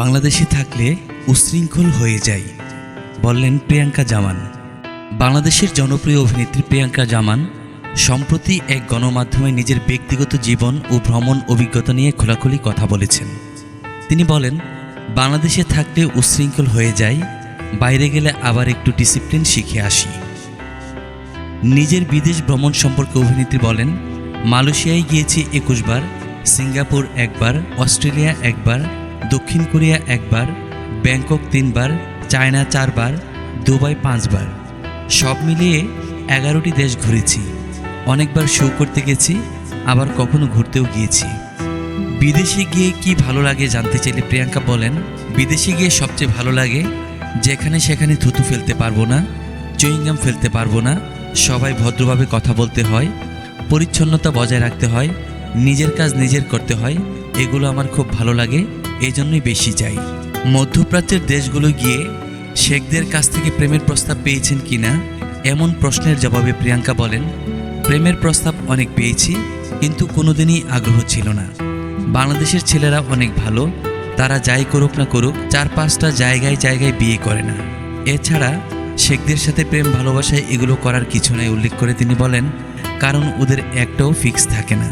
বাংলাদেশে থাকলে উশৃঙ্খল হয়ে যাই বললেন প্রিয়াঙ্কা জামান। বাংলাদেশের জনপ্রিয় অভিনেত্রী প্রিয়াঙ্কা জামান সম্প্রতি এক গণমাধ্যমে নিজের ব্যক্তিগত জীবন ও ভ্রমণ অভিজ্ঞতা নিয়ে খোলাখুলি কথা বলেছেন। তিনি বলেন, বাংলাদেশে থাকলে উশৃঙ্খল হয়ে যাই, বাইরে গেলে আবার একটু ডিসিপ্লিন শিখে আসি। নিজের বিদেশ ভ্রমণ সম্পর্কে অভিনেত্রী বলেন, মালয়েশিয়ায় গিয়েছি একুশ বার, সিঙ্গাপুর একবার, অস্ট্রেলিয়া একবার দক্ষিণ কোরিয়া একবার, ব্যাংকক তিনবার, চায়না চারবার, দুবাই পাঁচবার। সব মিলিয়ে এগারোটি দেশ ঘুরেছি। অনেকবার শো করতে গেছি, আবার কখনো ঘুরতেও গিয়েছি। বিদেশে গিয়ে কি ভালো লাগে জানতে চাইলে প্রিয়াঙ্কা বলেন, বিদেশে গিয়ে সবচেয়ে ভালো লাগে যেখানে সেখানে থুতু ফেলতে পারব না, চুইংগাম ফেলতে পারব না, সবাই ভদ্রভাবে কথা বলতে হয়, পরিচ্ছন্নতা বজায় রাখতে হয়, নিজের কাজ নিজের করতে হয়, এগুলো আমার খুব ভালো লাগে। এই জন্যই বেশি যাই মধ্যপ্রাচ্যের দেশগুলো গিয়ে শেখদের কাছ থেকে প্রেমের প্রস্তাব পেয়েছেন কিনা, এমন প্রশ্নের জবাবে প্রিয়াঙ্কা বলেন, প্রেমের প্রস্তাব অনেক পেয়েছি, কিন্তু কোনোদিনই আগ্রহ ছিল না। বাংলাদেশের ছেলেরা অনেক ভালো, তারা যাই করুক না করুক, চার পাঁচটা জায়গায় জায়গায় বিয়ে করে না। এছাড়া শেখদের সাথে প্রেম ভালোবাসায় এগুলো করার কিছু নাই, উল্লেখ করে তিনি বলেন, কারণ ওদের একটাও ফিক্স থাকে না।